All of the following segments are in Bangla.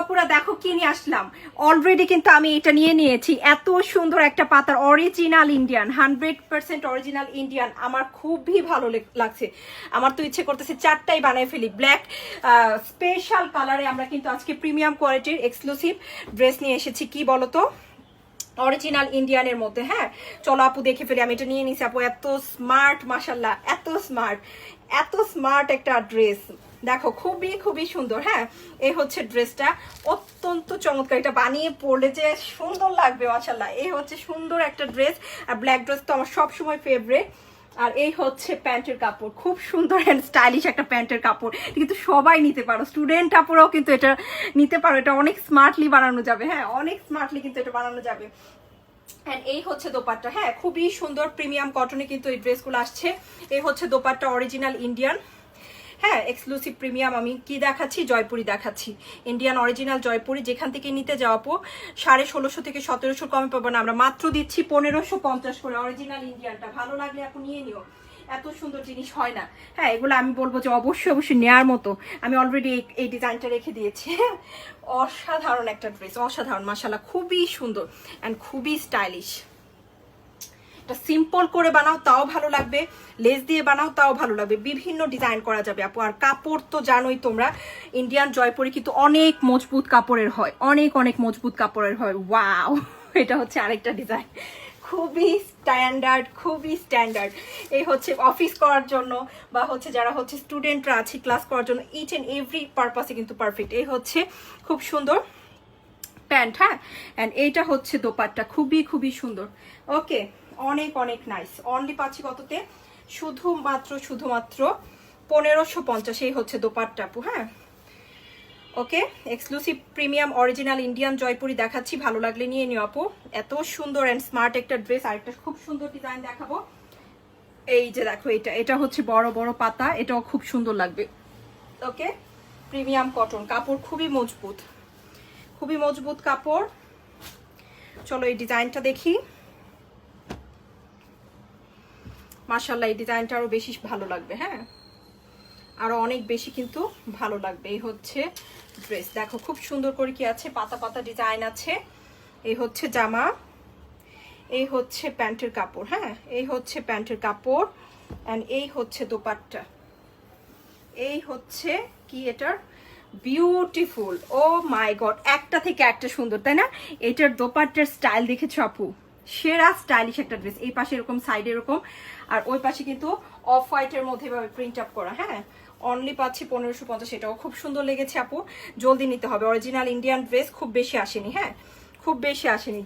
আপুরা দেখো কি নিয়ে আসলাম। অলরেডি কিন্তু আমি এটা নিয়ে নিয়েছি। এত সুন্দর একটা পাতার original Indian hundred percent original Indian আমার খুবই ভালো লাগছে। আমার তো ইচ্ছে করতেছে চারটাই বানায় ফেলি। ব্ল্যাক স্পেশাল কালারে আমরা কিন্তু আজকে প্রিমিয়াম কোয়ালিটির এক্সক্লুসিভ ড্রেস নিয়ে এসেছি। কি বলতো? অরিজিনাল ইন্ডিয়ানের মধ্যে হ্যাঁ? চলো আপু দেখে ফেলি। আমি এটা নিয়ে নিছি আপু। এত স্মার্ট মাসাল্লাহ এত স্মার্ট এত স্মার্ট একটা ড্রেস দেখো, খুবই খুবই সুন্দর হ্যাঁ? এই হচ্ছে ড্রেসটা। অত্যন্ত চমৎকার, এটা বানিয়ে পরলে যে সুন্দর লাগবে মাসাল্লাহ এই হচ্ছে সুন্দর একটা ড্রেস, আর ব্ল্যাক ড্রেস তো আমার সবসময় ফেভারেট আর এই হচ্ছে প্যান্টের কাপড়, খুব সুন্দর অ্যান্ড স্টাইলিশ একটা প্যান্টের কাপড়। কিন্তু সবাই নিতে পারো স্টুডেন্ট আপুরাও কিন্তু এটা নিতে পারো। এটা অনেক স্মার্টলি বানানো যাবে হ্যাঁ? অনেক স্মার্টলি কিন্তু এটা বানানো যাবে। অ্যান্ড এই হচ্ছে দোপাট্টা হ্যাঁ? খুবই সুন্দর প্রিমিয়াম কটনে কিন্তু এই ড্রেসগুলো আসছে। এই হচ্ছে দোপাট্টা অরিজিনাল ইন্ডিয়ান হ্যাঁ এক্সক্লুসিভ প্রিমিয়াম আমি কি দেখাচ্ছি? জয়পুরি দেখাচ্ছি। ইন্ডিয়ান অরিজিনাল জয়পুরি, যেখান থেকে নিতে যাওয়া পো সাড়ে ষোলোশো থেকে সতেরোশো কমে পাবো না। আমরা মাত্র দিচ্ছি পনেরোশো পঞ্চাশ করে অরিজিনাল ইন্ডিয়ানটা ভালো লাগলে এখন নিয়ে নিও। এত সুন্দর জিনিস হয় না। হ্যাঁ এগুলো আমি বলব যে অবশ্যই অবশ্যই নেয়ার মতো। আমি অলরেডি এই ডিজাইনটা রেখে দিয়েছি। অসাধারণ একটা ড্রেস অসাধারণ মাসালা খুবই সুন্দর অ্যান্ড খুবই স্টাইলিশ এটা সিম্পল করে বানাও, তাও ভালো লাগবে। লেস দিয়ে বানাও, তাও ভালো লাগবে। বিভিন্ন ডিজাইন করা যাবে আপু। আর কাপড় তো জানোই তোমরা ইন্ডিয়ান জয়পুরি কিন্তু অনেক মজবুত কাপড়ের হয়। অনেক অনেক মজবুত কাপড়ের হয়। ওয়াও এটা হচ্ছে আরেকটা ডিজাইন খুবই স্ট্যান্ডার্ড খুবই স্ট্যান্ডার্ড এই হচ্ছে অফিস করার জন্য বা হচ্ছে যারা হচ্ছে স্টুডেন্টরা আছে ক্লাস করার জন্য ইচ অ্যান্ড এভরি পারপাসে কিন্তু পারফেক্ট এই হচ্ছে খুব সুন্দর। প্যান্ট হ্যাঁ? অ্যান্ড এইটা হচ্ছে দোপাট্টা। খুবই খুবই সুন্দর। ওকে অনেক অনেক নাইস অনলি পাচ্ছি কততে? শুধুমাত্র শুধুমাত্র পনেরোশো পঞ্চাশ। এই হচ্ছে দোপাট্টা আপু হ্যাঁ? Okay exclusive premium original Indian Jaipuri দেখাচ্ছি। ভালো লাগলে নিয়ে নিও আপু। এত সুন্দর অ্যান্ড স্মার্ট একটা ড্রেস আর একটা খুব সুন্দর ডিজাইন দেখাবো। এই যে দেখো এটা। এটা হচ্ছে বড় বড় পাতা। এটাও খুব সুন্দর লাগবে। ওকে প্রিমিয়াম কটন কাপড় খুবই মজবুত। খুবই মজবুত কাপড়। চলো এই ডিজাইনটা দেখি। মার্শাল্লাহ এই ডিজাইনটা আরও বেশি ভালো লাগবে হ্যাঁ? আরও অনেক বেশি কিন্তু ভালো লাগবে। এই হচ্ছে ড্রেস। দেখো, খুব সুন্দর করে কি আছে? পাতা পাতা ডিজাইন আছে। এই হচ্ছে জামা। এই হচ্ছে প্যান্টের কাপড় হ্যাঁ? এই হচ্ছে প্যান্টের কাপড়। অ্যান্ড এই হচ্ছে দোপাট্টা। এই হচ্ছে কি এটার? বিউটিফুল ও মাই গড একটা থেকে একটা সুন্দর, তাই না? এটার দোপাট্টার স্টাইল দেখেছ আপু? সেরা স্টাইলিশ একটা ড্রেস এই পাশে এরকম সাইডে এরকম। আর ওই পাশে কিন্তু অফ হোয়াইটের মধ্যে প্রিন্ট আপ করা হ্যাঁ? অনলি পাচ্ছি পনেরোশো পঞ্চাশ, এটাও খুব সুন্দর লেগেছে আপু। জলদি নিতে হবে। অরিজিনাল ইন্ডিয়ান ড্রেস খুব বেশি আসেনি হ্যাঁ? খুব বেশি আসেনি।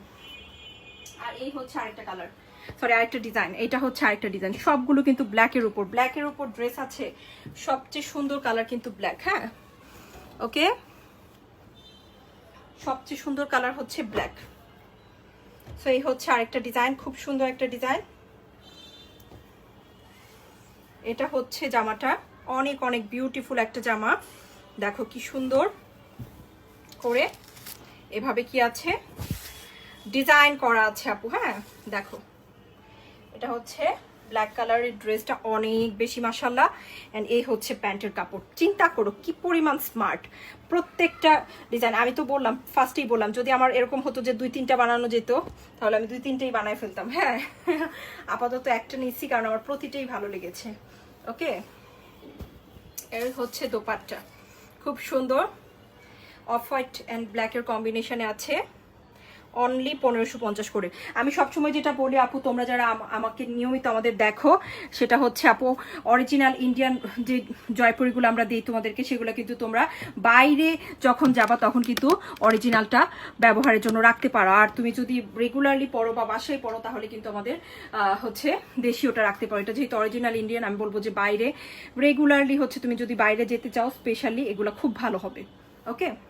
আর এই হচ্ছে আরেকটা কালার সরি আরেকটা ডিজাইন এটা হচ্ছে আরেকটা ডিজাইন সবগুলো কিন্তু ব্ল্যাকের উপর। ব্ল্যাকের উপর ড্রেস আছে। সবচেয়ে সুন্দর কালার কিন্তু ব্ল্যাক হ্যাঁ? ওকে? সবচেয়ে সুন্দর কালার হচ্ছে ব্ল্যাক। সো এই হচ্ছে আরেকটা ডিজাইন, খুব সুন্দর একটা ডিজাইন। এটা হচ্ছে জামাটা, অনেক অনেক বিউটিফুল একটা জামা। দেখো কি সুন্দর করে এভাবে কি আছে? ডিজাইন করা আছে আপু হ্যাঁ? দেখো, এটা হচ্ছে ব্ল্যাক কালারের ড্রেসটা অনেক বেশি মাসাল্লাহ অ্যান্ড এই হচ্ছে প্যান্টের কাপড়। চিন্তা করো কি পরিমাণ স্মার্ট প্রত্যেকটা ডিজাইন আমি তো বললাম ফার্স্টেই বললাম, যদি আমার এরকম হতো যে দুই তিনটা বানানো যেত, তাহলে আমি দুই তিনটেই বানায় ফেলতাম। হ্যাঁ আপাতত একটা নিচ্ছি, কারণ আমার প্রতিটাই ভালো লেগেছে। ওকে এর হচ্ছে দোপাট্টা। খুব সুন্দর। অফ হোয়াইট অ্যান্ড ব্ল্যাকের কম্বিনেশনে আছে। অনলি পনেরোশো পঞ্চাশ করে। আমি সবসময় যেটা বলি, আপু, তোমরা যারা আম- আমাকে নিয়মিত আমাদের দেখো, সেটা হচ্ছে, আপু অরিজিনাল ইন্ডিয়ান যে জয়পুরিগুলো আমরা দিই তোমাদেরকে, সেগুলো কিন্তু তোমরা বাইরে যখন যাবা, তখন কিন্তু অরিজিনালটা ব্যবহারের জন্য রাখতে পারো। আর তুমি যদি রেগুলারলি পড়ো বা বাসায় পড়ো, তাহলে কিন্তু আমাদের হচ্ছে দেশীয়টা রাখতে পারো। এটা যেহেতু অরিজিনাল ইন্ডিয়ান আমি বলব যে বাইরে রেগুলারলি হচ্ছে তুমি যদি বাইরে যেতে চাও স্পেশালি এগুলো খুব ভালো হবে। ওকে